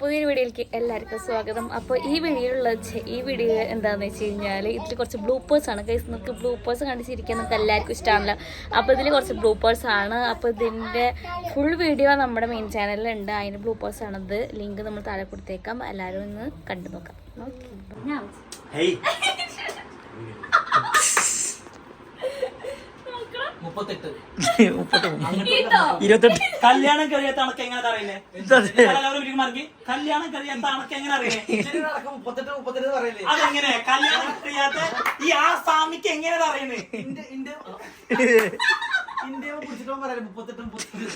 പുതിയൊരു വീഡിയോയിലേക്ക് എല്ലാവർക്കും സ്വാഗതം. അപ്പോൾ ഈ വീഡിയോയിലുള്ള ഈ വീഡിയോ എന്താണെന്ന് വെച്ച് കഴിഞ്ഞാൽ ഇതിൽ കുറച്ച് ബ്ലൂപ്പേഴ്സ് ആണ്. ഗൈസ് നിങ്ങൾക്ക് ബ്ലൂപ്പേഴ്സ് കണ്ടിച്ചിരിക്കാൻ നിങ്ങൾക്ക് എല്ലാവർക്കും ഇഷ്ടമാണല്ലോ അപ്പോൾ ഇതിൽ കുറച്ച് ബ്ലൂപ്പേഴ്സ് ആണ്. അപ്പോൾ ഇതിന്റെ ഫുൾ വീഡിയോ നമ്മുടെ മെയിൻ ചാനലിലുണ്ട് അതിന്റെ ബ്ലൂപ്പേഴ്സ് ആണത് ലിങ്ക് നമ്മൾ താഴെ കൊടുത്തേക്കാം. എല്ലാവരും ഒന്ന് കണ്ടു നോക്കാം ഓക്കെ മുപ്പത്തെട്ട്. ഇരുപത്തെട്ട്. കല്യാണം കഴിയാത്ത അണക്ക് എങ്ങനെ. എല്ലാവരും മറക്കി കല്യാണം കഴിയാത്ത അണക്ക് എങ്ങനെ പറയല്ലേ? അതെങ്ങനെ? കല്യാണം കഴിയാത്ത ഈ ആ സ്വാമിക്ക് എങ്ങനെ അറിയുന്നേ? ഇന്ത്യ പിടിച്ചിട്ടോ പറയല്ലേ മുപ്പത്തെട്ട് മുപ്പത്തെട്ട്.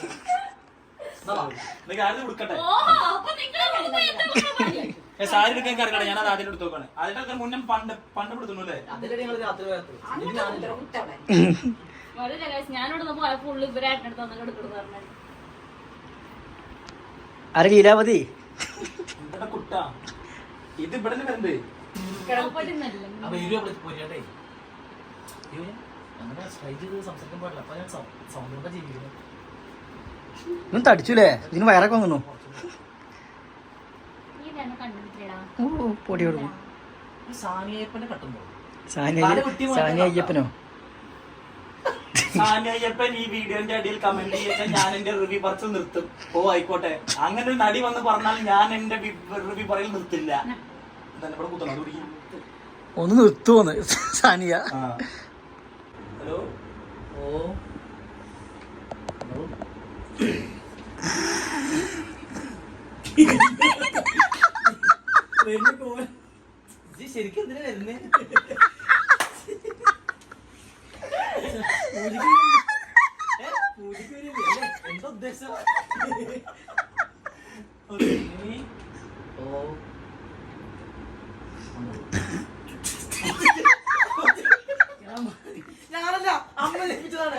സാരി എടുക്കാൻ കറങ്ങട്ടെ ഞാൻ അത് ആദ്യം എടുത്ത് നോക്കാണ് അതിന്റെ മുന്നേ പണ്ട് പണ്ട് പിടുത്തുന്നു അല്ലേ അതിലെ നിങ്ങൾ ഞാനിവിടെ എടുക്കണം പറഞ്ഞു. അര ലീലാവതി? കുട്ട? ഇത് ഇവിടെ വരുന്നത്. അപ്പൊ ഇരുപത് വിളിച്ച് പോരിയാട്ടെ അങ്ങനെ സ്ട്രൈറ്റ് ചെയ്ത് സംസാരിക്കാൻ പാടില്ല. അപ്പൊ ഞാൻ ജീവിക്കുന്നു. ഇന്നും തടിച്ചുല്ലേ ഇതിന് വയറൊക്കെ വന്നു. പൊടി കൊടുക്കും സാനിയപ്പനെ കട്ടുമ്പോ അയ്യപ്പനോ? ഈ വീഡിയോന്റെ അടിയിൽ കമന്റ് ഞാൻ എന്റെ റിവ്യൂ പറച്ച് നിർത്തും. ഓ ആയിക്കോട്ടെ. അങ്ങനെ ഒരു നടി വന്ന് പറഞ്ഞാൽ ഞാൻ എന്റെ റിവ്യൂ പറയൽ നിർത്തില്ല. ഒന്ന് നിർത്തുവോന്ന് സാനിയ. ഹലോ? ഓ. ശരിക്കും എന്തിനാ വരുന്നേ? എന്താ ഉദ്ദേശം ഓ ഞാനല്ല അമ്മ ലഭിച്ചതാണ്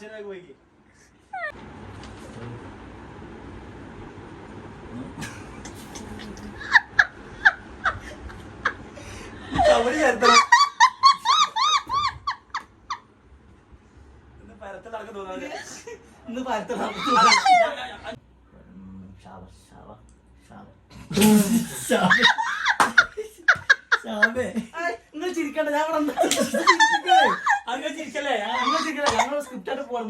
ഇയാളെ പോയി, കബഡി ചേർത്തണം. ഇന്ന് ഷാവർ നിങ്ങൾ ചിരിക്കണ്ട ഞാൻ ഇവിടെ അങ്ങനെ ചിരിക്കല്ലേ? ആ, നിങ്ങൾ ചിരിക്കണേ ഞങ്ങൾ സ്ക്രിപ്റ്റ് ആയിട്ട് പോകണം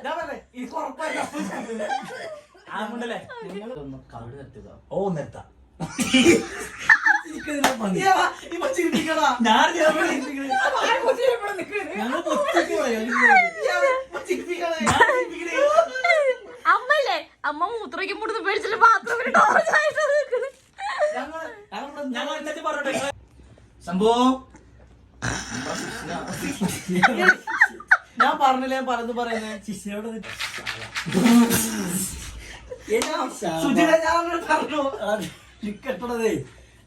ഞാൻ പറഞ്ഞേ എനിക്ക് ഉറപ്പായില്ല കവിട് ഓ നിർത്താം. അമ്മല്ലേ? അമ്മ മൂത്രയ്ക്ക് മുടുന്ന് പേടിച്ചിട്ട് ബാത്റൂമിൽ സംഭവം? ഞാൻ പറഞ്ഞില്ലേ ഞാൻ പറഞ്ഞു പറയുന്നേ ശിഷ്യയോട് സുജിത ഞാൻ പറഞ്ഞു.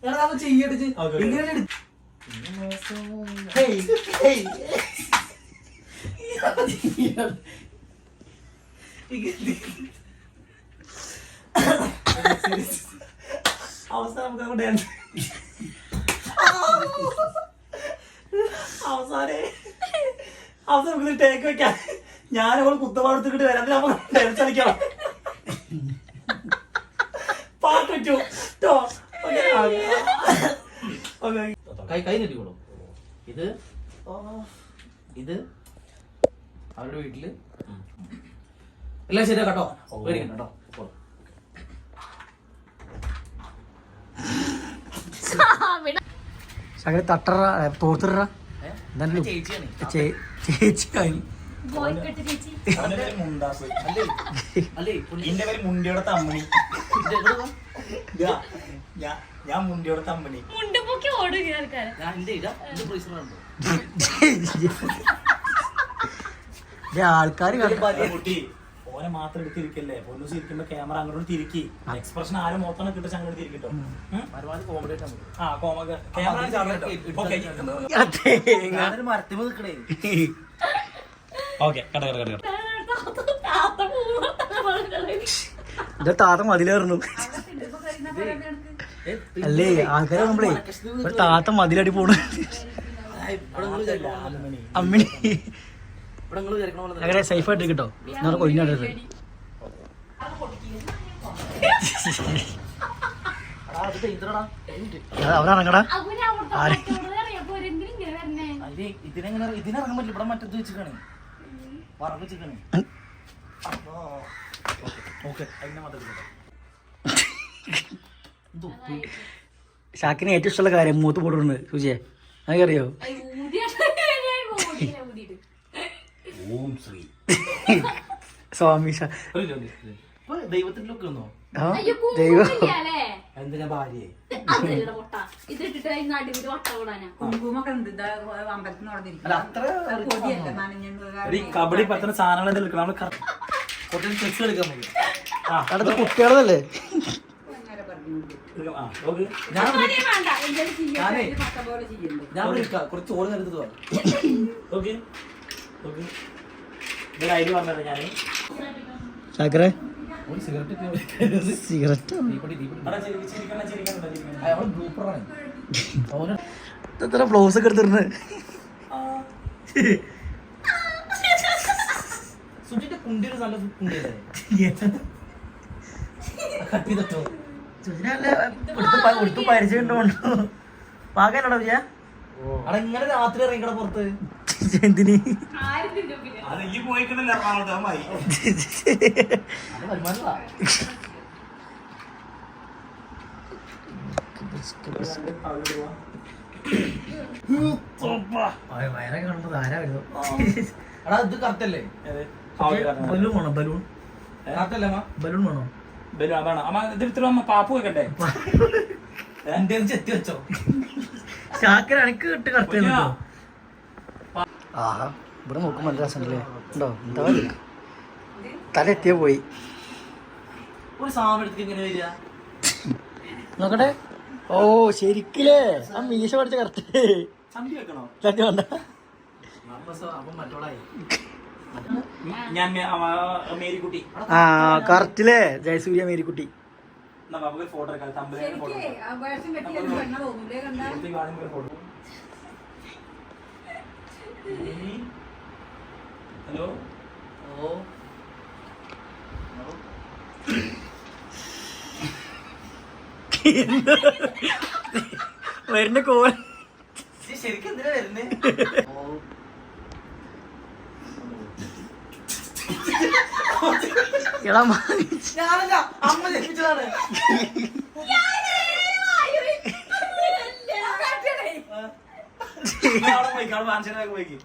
എടാ ചെയ്യടിച്ച്. ഇങ്ങനെ. അവസാനം നമുക്ക് അങ്ങോട്ട് ഡാൻസ് അവസാനേ. അവസാനം നമുക്ക് ടേക്ക് വെക്കാം. ഞാനവൾ കുത്തപാടത്തിട്ട് വരാം. നമുക്ക് ഡാൻസ് കളിക്കാം കൈ കൈ നീട്ടിക്കോളൂ ഇത് ഇത് അവരുടെ വീട്ടിൽ. എല്ലാം ശരിയാ കേട്ടോ? പേടിക്കണ്ട കേട്ടോ? പോ. അങ്ങനെ തട്ടറ തോർത്തിറ ഏ? അവന്റെ പേര് മുണ്ടിയുടെ തമ്മണി. ഞാൻ മുണ്ടിയുടെ തമ്മണി. മുണ്ടുപൊക്കി ഓടുക ആൾക്കാരെ. എന്റെ എന്റെ കുട്ടി. ഓനെ മാത്രം എടുത്തിരിക്കല്ലേ? പൊന്നു ഇരിക്കുമ്പോ ക്യാമറ അങ്ങോട്ട് തിരിക്കി. എക്സ്പ്രഷൻ ആരും മൊത്തം കിട്ടും അങ്ങോട്ട് തിരിക്കട്ടോ? ആ കോമ ക്യാമറ ഓക്കെ. ഞാനൊരു മരത്തിമ നിക്കണേ. ഓക്കെ കട കട കട എന്റെ താത്ത മതിലേറുന്നു അല്ലേ ആൾക്കാരെ നമ്മളേ ഒരു താത്ത മതിലടി പോണു. അമ്മിണി. അങ്ങനെ സേഫ് ആയിട്ട് കിട്ടോ നാളെ കൊയിനാടരുത് അവരാണങ്ങടാ ഇതിനെങ്ങനെ ഇതിനിറങ്ങാൻ പറ്റില്ല. ഇവിടെ മറ്റത് വെച്ചിക്കാണ് വറവ് വെച്ചിക്കാണ് ഓക്കെ അതിനെ മാത്രം ഷാക്കിന് ഏറ്റവും ഇഷ്ടമുള്ള കാര്യം മൂത്ത് പോട്ടുണ്ട് സൂചിയെ. അതറിയോ ഓം ശ്രീ. സ്വാമി ദൈവത്തിന്റെ ദൈവം. എന്തിനാ ഭാര്യയെ? ഇതിട്ടിട്ട് നടുവിൽ വട്ട കൂടാനാ കുങ്കുമൊക്കെ ഉണ്ട്. അമ്പലത്തിൽ അല്ല അത്ര ഈ കബഡി പറ്റുന്ന സാധനങ്ങൾ എന്തെങ്കിലും എടുക്കണം. നമ്മൾ കുറച്ച് ചെക്സ് എടുക്കാൻ മതി അടുത്ത കുട്ടികളതല്ലേ? ആ, ഓക്കേ. ഞാൻ വിളി- വേണ്ട. എന്തെങ്കിലും ഞാനേ പോലെ ചെയ്യണ്ടേ? ഞാൻ വിളിക്കാം കുറച്ച് ഓടി കരുതുക ഓക്കെ. ഓക്കെ. ഇതിൽ ഐഡി പറഞ്ഞത് ഞാൻ ഷാക്കറെ ഒരു സിഗരറ്റ് എത്ര ബ്ലൗസ് ഒക്കെ എടുത്തിരുന്നു? സുജിന്റെ കുണ്ടി ഒരു നല്ല കുണ്ടിയല്ലേ? കട്ട് ചെയ്തിട്ടോ? എടുത്ത് പരിചയമുണ്ടോ പാകാനോടാ വിജയ അവിടെ ഇങ്ങനെ രാത്രി ഇറങ്ങിക്കട പുറത്ത്? എന്തിന്? അത് ഈ പോയിക്കണല്ലോ എറണാകുളത്ത് അമ്മായി വയറെ കാണുമ്പോ ആരാ എടാ ഇത് കറക്റ്റ് അല്ലേ? ബലൂൺ വേണോ? ബലൂൺ കറക്റ്റ് അല്ലേ അമ്മ? ബലൂൺ വേണോ? വേണം അമ്മ ഇതിൽ അമ്മ പാപ്പ് വെക്കണ്ടേ എന്റെ ചെത്തി വെച്ചോ. ചാക്കര എനിക്ക് കിട്ട് കറക്റ്റ് ആഹാ. ഇവിടെ നോക്കുമ്പോൾ നല്ല രസമുണ്ടല്ലേ? ഉണ്ടോ? എന്താ തല എത്തിയ പോയി. നോക്കട്ടെ. ഓ ശരിക്കില്ലേ? ആ മീശ പഠിച്ച കറക്റ്റ്. വേണ്ട. ആ കറക്റ്റില്ലേ Jayasurya Marykutty. Photo photo hello ഓ വരുന്ന കോൾ. ശരിക്കും എന്തിനാ വരുന്നേ? എടാ. ഞാനല്ല അമ്മ ജനിപ്പിച്ചതാണ്. പോയി.